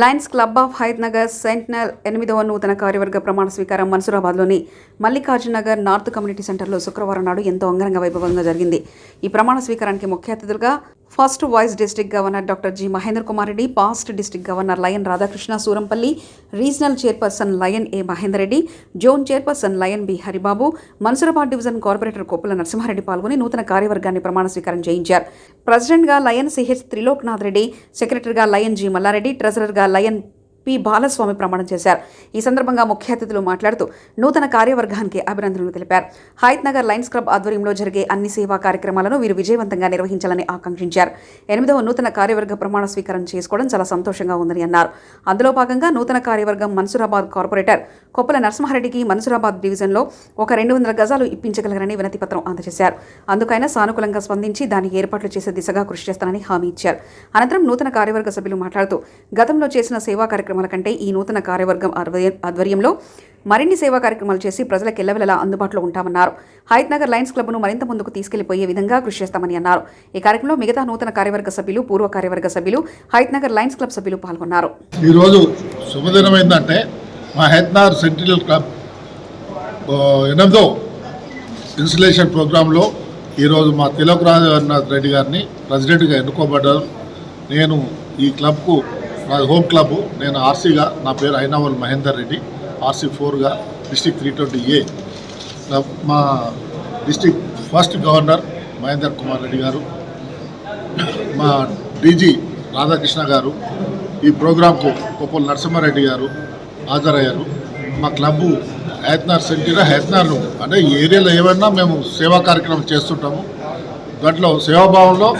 Lions Club of Hayathnagar central ఎనిమిదవ నూతన కార్యవర్గ ప్రమాణ స్వీకారం మన్సూరాబాద్లోని మల్లికార్జునగర్ నార్త్ కమ్యూనిటీ సెంటర్లో శుక్రవారం నాడు ఎంతో అంగరంగ వైభవంగా జరిగింది. ఈ ప్రమాణ స్వీకారానికి ముఖ్య అతిథులుగా first vice district governor doctor G Mahendra Kumar Reddy past district governor lion Radhakrishna Surampalli regional chairperson lion A Mahender Reddy zone chairperson lion B Haribabu Mansoorabad division corporator Koppula Narasimha Reddy పాల్గొని నూతన కార్యవర్గాన్ని ప్రమాణ స్వీకారం చేయించారు. ప్రెసిడెంట్గా lion CH Trilokanath Reddy సెక్రటరీగా lion G Mallareddy ట్రెజరర్గా lion P Balaswamy ప్రమాణం చేశారు. ఈ సందర్భంగా ముఖ్య అతిథులు మాట్లాడుతూ నూతన కార్యవర్గానికి అభినందనలు తెలిపారు. హైత్ నగర్ లయన్స్ క్లబ్ ఆధ్వర్యంలో జరిగే అన్ని సేవా కార్యక్రమాలను వీరు విజయవంతంగా నిర్వహించాలని ఆకాంక్షించారు. ఎనిమిదవ నూతన కార్యవర్గ ప్రమాణ స్వీకారం చేసుకోవడం చాలా సంతోషంగా ఉందని అన్నారు. అందులో భాగంగా నూతన కార్యవర్గం మన్సూరాబాద్ కార్పొరేటర్ కొప్పల నరసింహారెడ్డికి మన్సూరాబాద్ డివిజన్లో ఒక రెండు వందల గజాలు ఇప్పించగలరని వినతిపత్రం అందజేశారు. అందుకైనా సానుకూలంగా స్పందించి దానికి ఏర్పాట్లు చేసే దిశగా కృషి చేస్తానని హామీ ఇచ్చారు. అనంతరం నూతన కార్యవర్గ సభ్యులు మాట్లాడుతూ గతంలో చేసిన సేవా కార్యక్రమాల కంటే ఈ నూతన కార్యవర్గం ఆధ్వర్య- ఆధ్వర్యంలో మరిన్ని సేవా కార్యక్రమాలు చేసి ప్రజలకు ఎల్లవెలలా అందుబాటులో ఉంటామన్నారు. హైత్ నగర్ లయన్స్ క్లబ్ను మరింత ముందుకు తీసుకెళ్ళిపోయే విధంగా కృషి చేస్తామని అన్నారు. ఈ కార్యక్రమంలో మిగతా నూతన కార్యవర్గ సభ్యులు పూర్వ కార్యవర్గ సభ్యులు హైత్ నగర్ లయన్స్ క్లబ్ సభ్యులు పాల్గొన్నారు. ఈరోజు శుభదినం ఏంటంటే మా హెత్నార్ సెంట్రల్ క్లబ్ ఎనిమిదో ఇన్స్టలేషన్ ప్రోగ్రాంలో ఈరోజు మా తిలక్ రాజనాథ్ రెడ్డి గారిని ప్రెసిడెంట్గా ఎన్నుకోబడ్డారు నేను ఈ క్లబ్కు నా హోమ్ క్లబ్ నేను ఆర్సీగా నా పేరు ఐనావల్ మహేందర్ రెడ్డి ఆర్సీ ఫోర్గా డిస్టిక్ త్రీ ట్వంటీ ఏ. మా district first governor Mahender Kumar Reddy గారు మా డీజీ రాధాకృష్ణ గారు ఈ ప్రోగ్రాంకు కొప్పల నరసింహారెడ్డి గారు హాజరయ్యారు. మా క్లబ్బు హైత్నార్ సెంటర్ హైత్నార్ అంటే ఈ ఏరియాలో ఏమన్నా మేము సేవా కార్యక్రమం చేస్తుంటాము. దాంట్లో సేవాభావంలో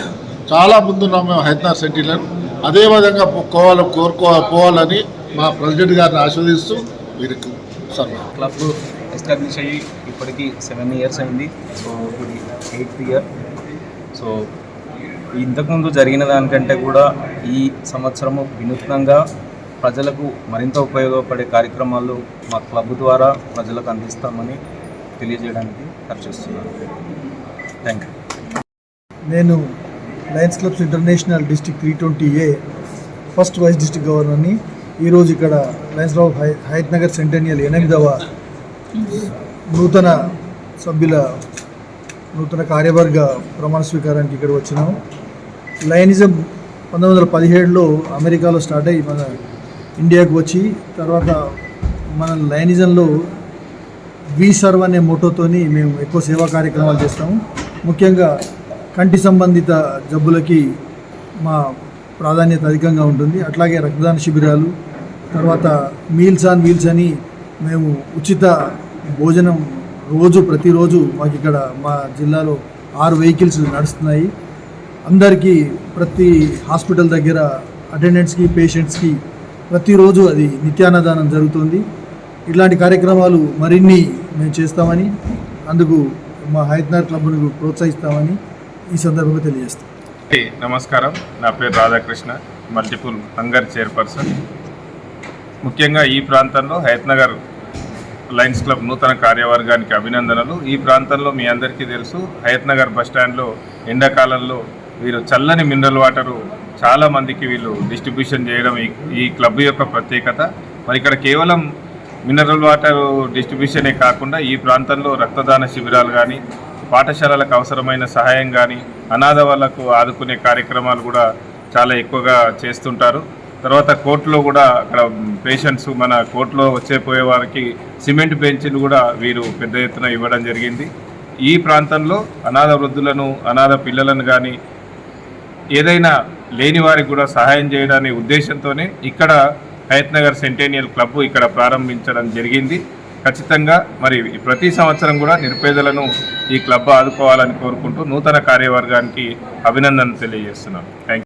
చాలా ముందున్నాం మేము హైత్నార్ సెంటీలో అదేవిధంగా పోవాలి కోరుకో పోవాలని మా ప్రెసిడెంట్ గారిని ఆస్వాదిస్తూ వీరికి సార్ క్లబ్ ఎస్టాబ్లిష్ అయ్యి ఇప్పటికి సెవెన్ ఇయర్స్ అయింది. సో ఇది ఎయిత్ ఇయర్. సో ఇంతకుముందు జరిగిన దానికంటే కూడా ఈ సంవత్సరము వినూత్నంగా ప్రజలకు మరింత ఉపయోగపడే కార్యక్రమాలు మా క్లబ్ ద్వారా ప్రజలకు అందిస్తామని తెలియజేయడానికి ఖర్చుస్తున్నాను థ్యాంక్ యూ నేను Lions Clubs International district three twenty A first vice district గవర్నర్ని ఈరోజు ఇక్కడ లయన్స్ క్లబ్ హై హైత్ నగర్ సెంటెనియల్ ఎనిమిదవ నూతన సభ్యుల నూతన కార్యవర్గ ప్రమాణ స్వీకారానికి ఇక్కడ వచ్చినాము లయనిజం పంతొమ్మిది వందల పదిహేడులో అమెరికాలో స్టార్ట్ అయ్యి మన ఇండియాకు వచ్చి తర్వాత మన లయనిజంలో వి సర్వ్ అనే మోటోతోని మేము ఎక్కువ సేవా కార్యక్రమాలు చేస్తాము. ముఖ్యంగా కంటి సంబంధిత జబ్బులకి మా ప్రాధాన్యత అధికంగా ఉంటుంది. అట్లాగే రక్తదాన శిబిరాలు తర్వాత మీల్స్ ఆన్ మీల్స్ అని మేము ఉచిత భోజనం రోజు ప్రతిరోజు మాకు ఇక్కడ మా జిల్లాలో ఆరు వెహికల్స్ నడుస్తున్నాయి. అందరికీ ప్రతి హాస్పిటల్ దగ్గర అటెండెంట్స్కి పేషెంట్స్కి ప్రతిరోజు అది నిత్యాన్నదానం జరుగుతుంది. ఇట్లాంటి కార్యక్రమాలు మరిన్ని మేము చేస్తామని అందుకు మా హైదరాబాద్ క్లబ్ను ప్రోత్సహిస్తామని ఈ సందర్భంగా తెలియజేస్తాం. హే, నమస్కారం. నా పేరు రాధాకృష్ణ మల్టిపుల్ హంగర్ చైర్పర్సన్. ముఖ్యంగా ఈ ప్రాంతంలో హైత్నగర్ లయన్స్ క్లబ్ నూతన కార్యవర్గానికి అభినందనలు. ఈ ప్రాంతంలో మీ అందరికీ తెలుసు హయత్నగర్ బస్ స్టాండ్లో ఎండాకాలంలో వీరు చల్లని మినరల్ వాటరు చాలా మందికి వీళ్ళు డిస్ట్రిబ్యూషన్ చేయడం ఈ ఈ క్లబ్ యొక్క ప్రత్యేకత. మరి ఇక్కడ కేవలం మినరల్ వాటర్ డిస్ట్రిబ్యూషనే కాకుండా ఈ ప్రాంతంలో రక్తదాన శిబిరాలు కానీ పాఠశాలలకు అవసరమైన సహాయం కానీ అనాథ వాళ్ళకు ఆదుకునే కార్యక్రమాలు కూడా చాలా ఎక్కువగా చేస్తుంటారు. తర్వాత కోర్టులో కూడా అక్కడ పేషెంట్స్ మన కోర్టులో వచ్చే పోయే వారికి సిమెంట్ బెంచ్లు కూడా వీరు పెద్ద ఎత్తున ఇవ్వడం జరిగింది. ఈ ప్రాంతంలో అనాథ వృద్ధులను అనాథ పిల్లలను కానీ ఏదైనా లేని వారికి కూడా సహాయం చేయడానికి ఉద్దేశంతోనే ఇక్కడ హయత్నగర్ సెంటేనియల్ క్లబ్ ఇక్కడ ప్రారంభించడం జరిగింది. ఖచ్చితంగా మరి ప్రతి సంవత్సరం కూడా నిరుపేదలను ఈ క్లబ్ ఆదుకోవాలని కోరుకుంటూ నూతన కార్యవర్గానికి అభినందనలు తెలియజేస్తున్నాను. థ్యాంక్